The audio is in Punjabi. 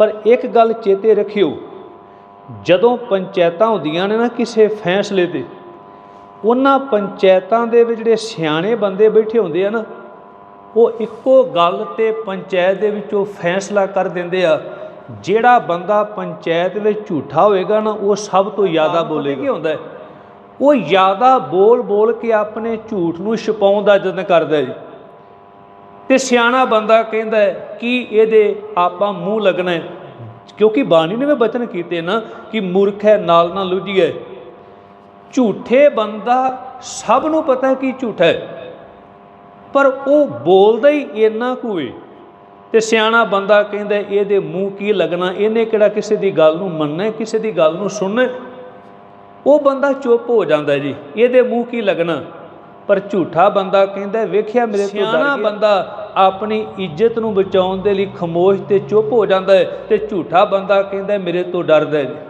ਪਰ ਇੱਕ ਗੱਲ ਚੇਤੇ ਰੱਖਿਓ ਜਦੋਂ ਪੰਚਾਇਤਾਂ ਹੁੰਦੀਆਂ ਨੇ ਨਾ ਕਿਸੇ ਫੈਸਲੇ ਤੇ ਉਹਨਾਂ ਪੰਚਾਇਤਾਂ ਦੇ ਵਿੱਚ ਜਿਹੜੇ ਸਿਆਣੇ ਬੰਦੇ ਬੈਠੇ ਹੁੰਦੇ ਆ ਨਾ ਉਹ ਇੱਕੋ ਗੱਲ ਤੇ ਪੰਚਾਇਤ ਦੇ ਵਿੱਚੋਂ ਫੈਸਲਾ ਕਰ ਦਿੰਦੇ ਆ ਜਿਹੜਾ ਬੰਦਾ ਪੰਚਾਇਤ ਵਿੱਚ ਝੂਠਾ ਹੋਏਗਾ ਨਾ ਉਹ ਸਭ ਤੋਂ ਜ਼ਿਆਦਾ ਬੋਲੇਗਾ ਕੀ ਹੁੰਦਾ? ਉਹ ਜ਼ਿਆਦਾ ਬੋਲ ਬੋਲ ਕੇ ਆਪਣੇ ਝੂਠ ਨੂੰ ਛੁਪਾਉਣ ਦਾ ਯਤਨ ਕਰਦਾ ਜੀ ਤੇ ਸਿਆਣਾ ਬੰਦਾ ਕਹਿੰਦਾ ਕਿ ਇਹਦੇ ਆਪਾਂ ਮੂੰਹ ਲੱਗਣਾ ਹੈ। ਕਿਉਂਕਿ ਬਾਣੀ ਨੇ ਵੀ ਬਚਨ ਕੀਤੇ ਨਾ ਕਿ ਮੂਰਖ ਹੈ ਨਾਲ ਨਾ ਲੁਝੀਏ ਝੂਠੇ ਬੰਦਾ ਸਭ ਨੂੰ ਪਤਾ ਹੈ ਕਿ ਝੂਠਾ ਹੈ। ਪਰ ਉਹ ਬੋਲਦਾ ਹੀ ਇੰਨਾ ਕੁ ਏ ਤੇ ਸਿਆਣਾ ਬੰਦਾ ਕਹਿੰਦਾ ਇਹਦੇ ਮੂੰਹ ਕੀ ਲੱਗਣਾ? ਇਹਨੇ ਕਿਹੜਾ ਕਿਸੇ ਦੀ ਗੱਲ ਨੂੰ ਮੰਨਣਾ ਕਿਸੇ ਦੀ ਗੱਲ ਨੂੰ ਸੁਣਨਾ? ਉਹ ਬੰਦਾ ਚੁੱਪ ਹੋ ਜਾਂਦਾ ਜੀ। ਇਹਦੇ ਮੂੰਹ ਕੀ ਲੱਗਣਾ? ਪਰ ਝੂਠਾ ਬੰਦਾ ਕਹਿੰਦਾ ਵੇਖਿਆ ਮੇਰੇ ਤੋਂ ਡਰ ਸਿਆਣਾ ਬੰਦਾ ਆਪਣੀ ਇੱਜ਼ਤ ਨੂੰ ਬਚਾਉਣ ਦੇ ਲਈ ਖਮੋਸ਼ ਤੇ ਚੁੱਪ ਹੋ ਜਾਂਦਾ ਹੈ ਤੇ ਝੂਠਾ ਬੰਦਾ ਕਹਿੰਦਾ ਮੇਰੇ ਤੋਂ ਡਰਦਾ ਹੈ।